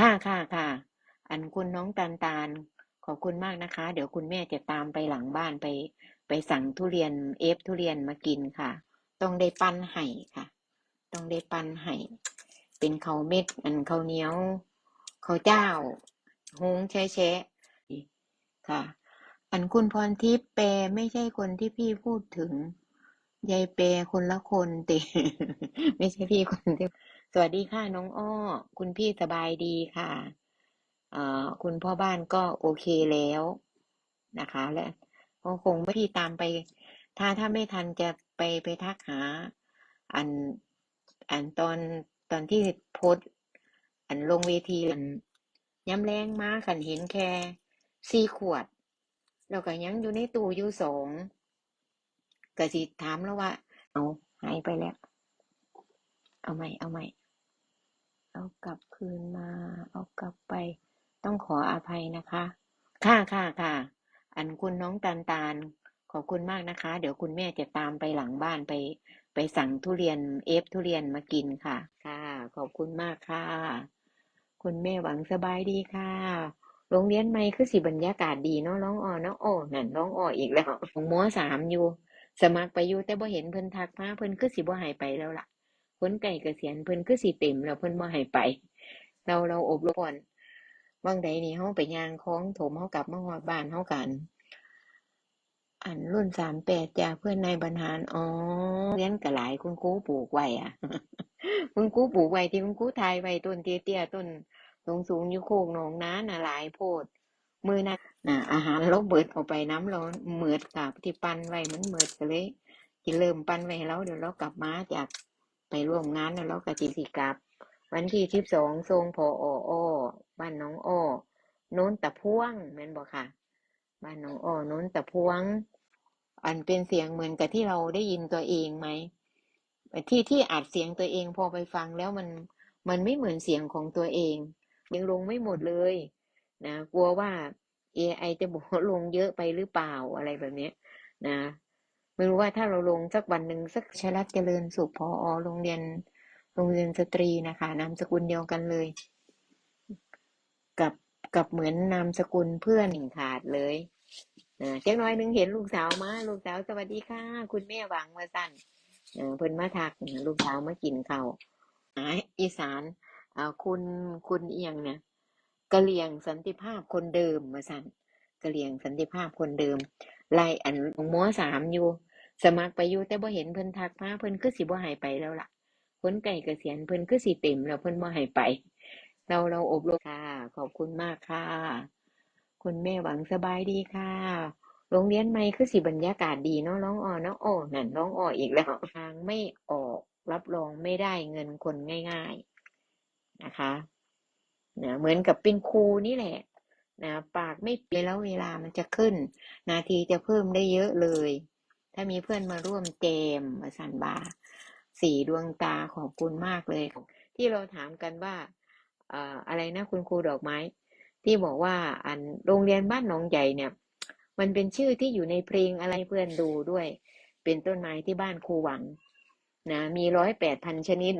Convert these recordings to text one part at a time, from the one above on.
ค่ะค่ะค่ะ อันคุณน้องตาลตาล ขอบคุณมากนะคะ เดี๋ยวคุณแม่จะตามไปหลังบ้านไป ไปสั่งทุเรียนเอฟทุเรียนมากินค่ะ ต้องได้ปั้นไห่ค่ะ ต้องได้ปั้นไห่เป็นข้าวเม็ด อันข้าวเหนียวข้าวเจ้าหุงแช่แช่ค่ะ อันคุณพรทิพย์เปไม่ใช่คนที่พี่พูดถึงยายเปคนละคนเตไม่ใช่พี่คนที่ สวัสดีค่ะน้องอ้อ คุณพี่สบายดีค่ะคุณพ่อบ้านก็โอเคแล้วนะคะ และก็คงไม่ที่ตามไป ถ้าถ้าไม่ทันจะไปไปทักหา อันอันตอนตอนที่โพสอันลงเวทีอันย้ำแรงมาขันเห็นแค่สี่ขวดแล้วก็ยังอยู่ในตู้อยู่สองก็สิถามแล้วว่า เอาหายไปแล้ว เอาใหม่เอาใหม่ เอากลับคืนมา เอากลับไป ต้องขออภัยนะคะ ค่ะค่ะค่ะ อันคุณน้องตาลตาล ขอบคุณมากนะคะ เดี๋ยวคุณแม่จะตามไปหลังบ้านไป ไปสั่งทุเรียนเอฟทุเรียนมากินค่ะ ค่ะ ขอบคุณมากค่ะ คุณแม่หวังสบายดีค่ะ โรงเรียนใหม่คือสิบรรยากาศดีเนาะน้องอ้อเนาะโอ้นั่นน้องอ้ออีกแล้วของมสามอยู่ สมัครไปอยู่แต่บ่เห็นเพิ่นทักมาเพิ่นคือสิบ่ให้ไปแล้วล่ะ คนไก่เกษียณเพิ่นคือสิเต็มแล้วเพิ่นบ่ให้ไป เราเราอบรมก่อนบางใดนี่เฮาไปย่างคล้องถมเฮากลับมาฮอดบ้านเฮากัน อันรุ่นสามแปดจ้าเพื่อนนายบรรหารอ๋อเรียนก็หลายคุณครูปลูกไว้อะ คุณครูปลูกไว้ที่คุณครูทายไว้ต้นเตี้ยๆต้นสูงสูงอยู่โคกหนองน้าน่ะหลายโพด มือนักน่ะอาหารเราเบิดเอาไปน้ำเราเหมือดกับที่ปันไว้มันเหมือดก็เลยจิเริ่มปันไว้ให้เราเดี๋ยวเรากลับมาจาก ไปร่วมงานแล้วเราก็จิสิกลับ วันที่สิบสองทรงพออ้ออ้อบ้านน้องอ้อโน้นตะพ่วงแม่นบอกค่ะ บ้านน้องอ้อโน้นตะพวง อันเป็นเสียงเหมือนกับที่เราได้ยินตัวเองไหมที่ที่อัดเสียงตัวเองพอไปฟังแล้วมันมันไม่เหมือนเสียงของตัวเองยังลงไม่หมดเลยนะกลัวว่า AI จะบอกลงเยอะไปหรือเปล่าอะไรแบบเนี้ยนะ ไม่รู้ว่าถ้าเราลงสักวันหนึ่งสักชลัดเจริญสุขพอโรงเรียนโรงเรียนสตรีนะคะนามสกุลเดียวกันเลย กับกับเหมือนนามสกุลเพื่อนหนึ่งขาดเลยอ่าจักหน้อยหนึงเห็นลูกสาวมาลูกสาวสวัสดีค่ะคุณแม่หวังมาสั่นเอ่อเพิ่นมาทักลูกสาวมากินเขาอ่าอีสานอ่าคุณคุณเอียงเนี่ยกะเหลี่ยงสันติภาพคนเดิมมาสั่นกะเหลี่ยงสันติภาพคนเดิมไล่อันของมสามอยู่ สมัครไปอยู่แต่บ่เห็นเพิ่นทักมาเพิ่นคือสิบ่ให้ไปแล้วล่ะคนไก่เกษียณเพิ่นคือสิเต็มแล้วเพิ่นบ่ให้ไป เราเราอบรมค่ะ ขอบคุณมากค่ะ คุณแม่หวังสบายดีค่ะ โรงเรียนใหม่คือสิบรรยากาศดีเนาะน้องอ้อเนาะโอ้นั่นน้องอ้ออีกแล้วทางไม่ออกรับรองไม่ได้เงินคนง่ายๆนะคะนะเหมือนกับเป็นครูนี่แหละนะปากไม่เปลี่ยนแล้วเวลามันจะขึ้น นาทีจะเพิ่มได้เยอะเลย ถ้ามีเพื่อนมาร่วมเจมมาสันบาสี่ดวงตาขอบคุณมากเลย ที่เราถามกันว่าเอ่ออะไรนะคุณครูดอกไม้ ที่บอกว่าอันโรงเรียนบ้านหนองใหญ่เนี่ย มันเป็นชื่อที่อยู่ในเพลงอะไรเพื่อนดูด้วย เป็นต้นไม้ที่บ้านครูหวังนะมีร้อยแปดพันชนิด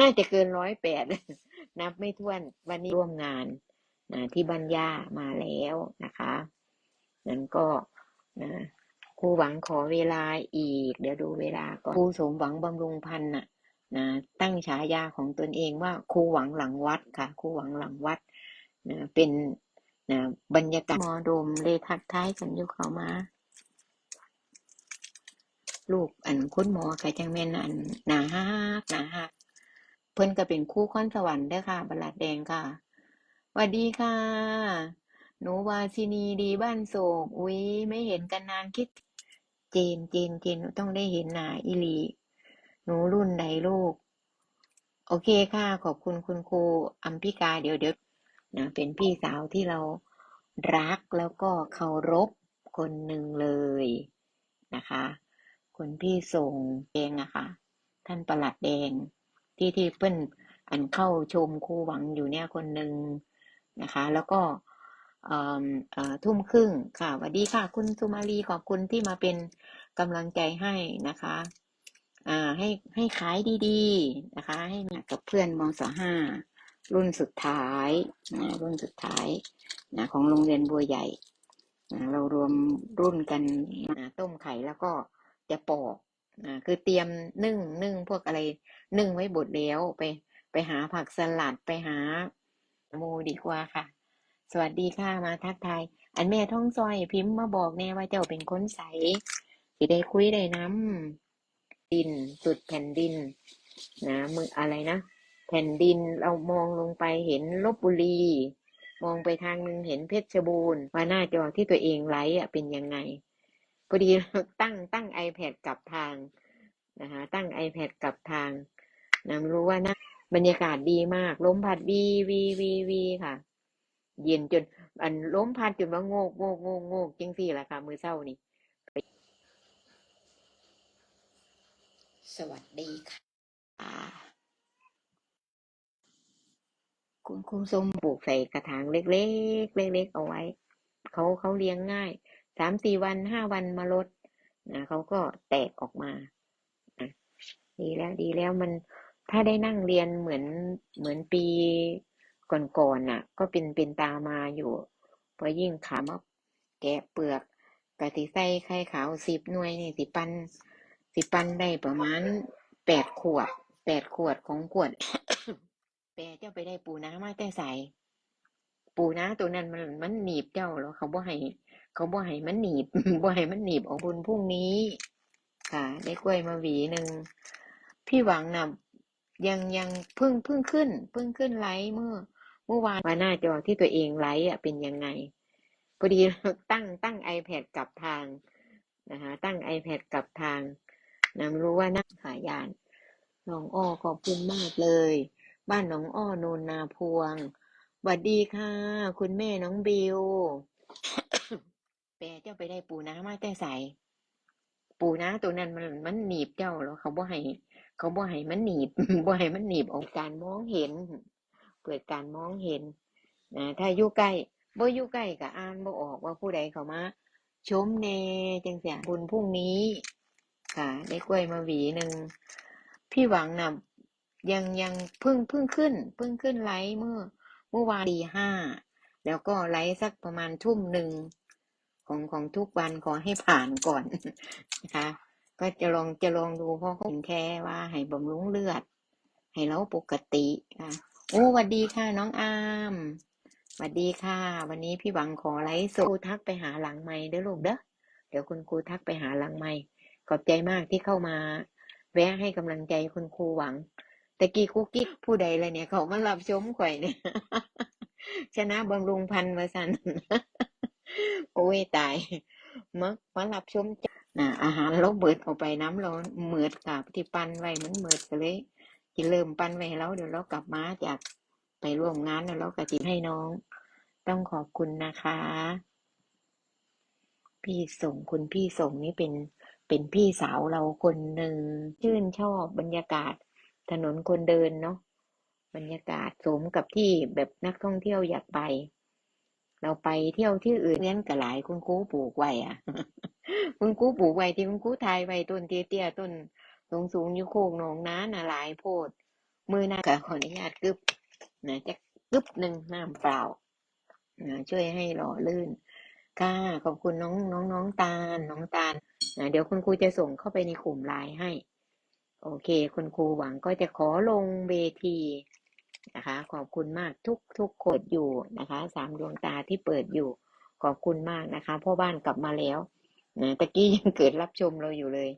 น่าจะเกินร้อยแปดนับไม่ถ้วนวันนี้ร่วมงานนะที่บ้านย่ามาแล้วนะคะนั้นก็นะ ครูหวังขอเวลาอีก เดี๋ยวดูเวลาก่อนครูสมหวังบำรุงพันธ์น่ะนะตั้งฉายาของตนเองว่าครูหวังหลังวัดค่ะครูหวังหลังวัดนะเป็นนะบรรยากาศมอดมเลยทักท้ายกันอยู่เขามาลูกอันคุณหมอกับจังแม่นอันหนาฮักหนาฮักเพิ่นก็เป็นคู่ค้อนสวรรค์ด้อค่ะบลลัดแดงค่ะสวัสดีค่ะ หนูวาซินีดีบ้านโศกอุ๊ยไม่เห็นกันนานคิด เจน เจน เจน ต้องได้เห็นหนาอีหลี หนูรุ่นใดลูก โอเคค่ะ ขอบคุณคุณครูอัมพิกา เดี๋ยวเดี๋ยวนะเป็นพี่สาวที่เรารักแล้วก็เคารพคนหนึ่งเลยนะคะคุณพี่ส่งเองอะค่ะท่านประหลัดแดง ที่ที่เปิ้นอันเข้าชมครูหวังอยู่เนี่ยคนหนึ่งนะคะ แล้วก็ ทุ่มครึ่งค่ะสวัสดีค่ะ คุณสุมาลีขอบคุณที่มาเป็นกำลังใจให้นะคะอ่าให้ให้ขายดีๆนะคะ ให้กับเพื่อนมศห้ารุ่นสุดท้ายนะรุ่นสุดท้ายนะของโรงเรียนบัวใหญ่นะเรารวมรุ่นกันนะต้มไข่แล้วก็จะปอกนะคือเตรียมนึ่งนึ่งพวกอะไรนึ่งไว้บดแล้วไปไปหาผักสลัดไปหาหมูดีกว่าค่ะ สวัสดีค่ะมาทักทายอันแม่ท่องซอยพิมพ์มาบอกแน่ว่าเจ้าเป็นคนใสสิได้คุยได้น้ำดินสุดแผ่นดิน นะมืออะไรนะแผ่นดินเรามองลงไปเห็นลบบุรีมองไปทางหนึ่งเห็นเพชรบูรณ์ว่าหน้าจอที่ตัวเองไลฟ์อะเป็นยังไงพอดีตั้งตั้ง iPad กลับทางนะคะตั้ง iPad กลับทางนะรู้ว่านะบรรยากาศดีมากลมพัดวีวีวีวีค่ะ เย็นจน อันล้มพัดจนว่าโงกโงกโงกโงกจังสี่แหละค่ะ มือเศร้านี่ สวัสดีค่ะ คุณครูส้มปลูกใส่กระถางเล็กๆ เล็กๆ เอาไว้ เขาเขาเลี้ยงง่าย สามสี่วันห้าวันมาลดนะเขาก็แตกออกมา ดีแล้วดีแล้วมันถ้าได้นั่งเรียนเหมือนเหมือนปี ก่อนๆน่ะ ก็เป็นเป็นตามาอยู่พอยิ่งขามาแกะเปลือกกะทิใส่ไข่ขาวสิบหน่วยนี่สิปันสิปันได้ประมาณแปดขวดแปดขวดของขวดแปรเจ้าไปได้ปูน้ามาแต่ใส่ปูน้าตัวนั้นมันมันหนีบเจ้าแล้วเขาบ่ให้เขาบ่ให้มันหนีบบ่ให้มันหนีบออกบุญพรุ่งนี้ ค่ะ ได้กล้วยมาหวีหนึ่งพี่หวังน่ะยังยังเพิ่งเพิ่งขึ้นเพิ่งขึ้นไลฟ์เมื่อ เมื่อวานว่าหน้าจอที่ตัวเองไลฟ์เป็นยังไงพอดีตั้งตั้ง iPad กลับทางนะคะตั้ง iPad กลับทางนะรู้ว่านักขายานน้องอ้อขอบคุณมากเลย บ้านน้องอ้อโนนนาพวงสวัสดีค่ะ คุณแม่น้องบิวแปรเจ้าไปได้ปูน้ามาแต่ใสปูน้าตัวนั้นมันมันหนีบเจ้าแล้วเขาบ่ให้เขาบ่ให้มันหนีบบ่ให้มันหนีบออกการมองเห็น เปิดการมองเห็นนะถ้าอยู่ใกล้บ่อยู่ใกล้ก็อ่านบ่ออกว่าผู้ใดเข้ามาชมแน่จังเสียบุญพรุ่งนี้ ค่ะได้กล้วยมาหวีหนึ่งพี่หวังน่ะยังยังเพิ่งเพิ่งขึ้นเพิ่งขึ้นไลฟ์เมื่อเมื่อวานตีห้าแล้วก็ไลฟ์สักประมาณทุ่มหนึ่งของของทุกวันขอให้ผ่านก่อนนะคะก็จะลองจะลองดูเพราะเขาเห็นแค่ว่าให้บำรุงเลือด ให้เราปกติค่ะ โอ้สวัสดีค่ะ น้องอามสวัสดีค่ะ วันนี้พี่หวังขอไลฟ์สดครูทักไปหาหลังไม้เด้อลูกเด้อเดี๋ยวคุณครูทักไปหาหลังไม้ขอบใจมากที่เข้ามา แวะให้กำลังใจคุณครูหวังตะกี้คุกกิ๊กผู้ใดเลยเนี่ย เขามารับชมข่อยเนี่ย ชนะบำรุงพันธุ์มาสันโอ้ยตายมักมารับชมจ้ะน่ะอาหารเราเบิดเอาไปน้ำเราเหมือดกับที่ปันไว้มันเหมือดก็เลย จิเริ่มปันไว้แล้วเดี๋ยวเรากลับมาจากไปร่วมงานแล้วเราก็จิให้น้อง ต้องขอบคุณนะคะ พี่ส่งคุณพี่ส่งนี่เป็นเป็นพี่สาวเราคนหนึ่งชื่นชอบบรรยากาศถนนคนเดินเนาะบรรยากาศสมกับที่แบบนักท่องเที่ยวอยากไป เราไปเที่ยวที่อื่นเลี้ยงกระหลายคุณครูปลูกไว้อะคุณครูปลูกไว้ที่คุณครูทายไว้ต้นเตี้ยๆต้น สูงสูงๆอยู่โคกหนองน้าน่ะหลายโพด มือหน้าก็ขออนุญาตกึบนะจะกึบหนึ่งน้ำเปล่านะช่วยให้หล่อลื่นค่ะขอบคุณน้องน้องน้องตาลน้องตาลนะเดี๋ยวคุณครูจะส่งเข้าไปในกลุ่มไลน์ให้ โอเค คุณครูหวังก็จะขอลงเวทีนะคะ ขอบคุณมากทุกทุกคนอยู่นะคะสามดวงตาที่เปิดอยู่ขอบคุณมากนะคะพ่อบ้านกลับมาแล้วนะตะกี้ยังเกิดรับชมเราอยู่เลย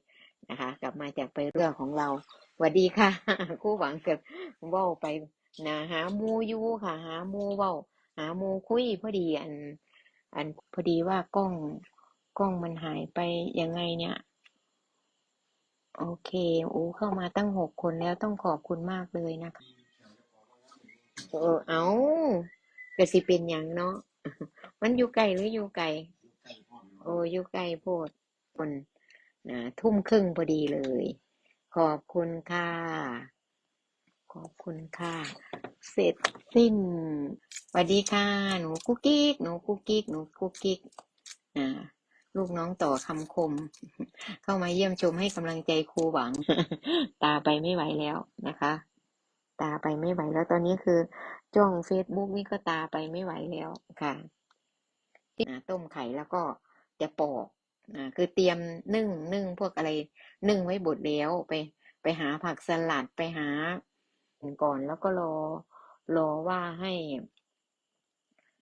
นะคะ กลับมาจากไปเรื่องของเราสวัสดีค่ะครูหวังเกิดว้าไปนะหาหมูยูค่ะ หาหมูว้าหาหมูคุยพอดีอัน อันพอดีว่ากล้องกล้องมันหายไปยังไงเนี่ย โอเคโอ้เข้ามาตั้งหกคนแล้วต้องขอบคุณมากเลยนะคะเออเอาก็สิเป็นอย่างเนาะมันอยู่ไกลหรืออยู่ไกลโอ้อยู่ไกลโพดคน ทุ่มครึ่งพอดีเลย ขอบคุณค่ะ ขอบคุณค่ะ เสร็จสิ้นสวัสดีค่ะ หนูกุ๊กกิ๊ก หนูกุ๊กกิ๊ก หนูกุ๊กกิ๊กอ่าลูกน้องต่อคำคม เข้ามาเยี่ยมชมให้กำลังใจครูหวัง ตาไปไม่ไหวแล้วนะคะ ตาไปไม่ไหวแล้วตอนนี้คือ จ้องเฟซบุ๊กนี่ก็ตาไปไม่ไหวแล้วค่ะต้มไข่แล้วก็จะปอก อ่าคือเตรียมนึ่งนึ่งพวกอะไรนึ่งไว้บดแล้วไป ไปหาผักสลัดไปหาก่อนแล้วก็รอรอว่าให้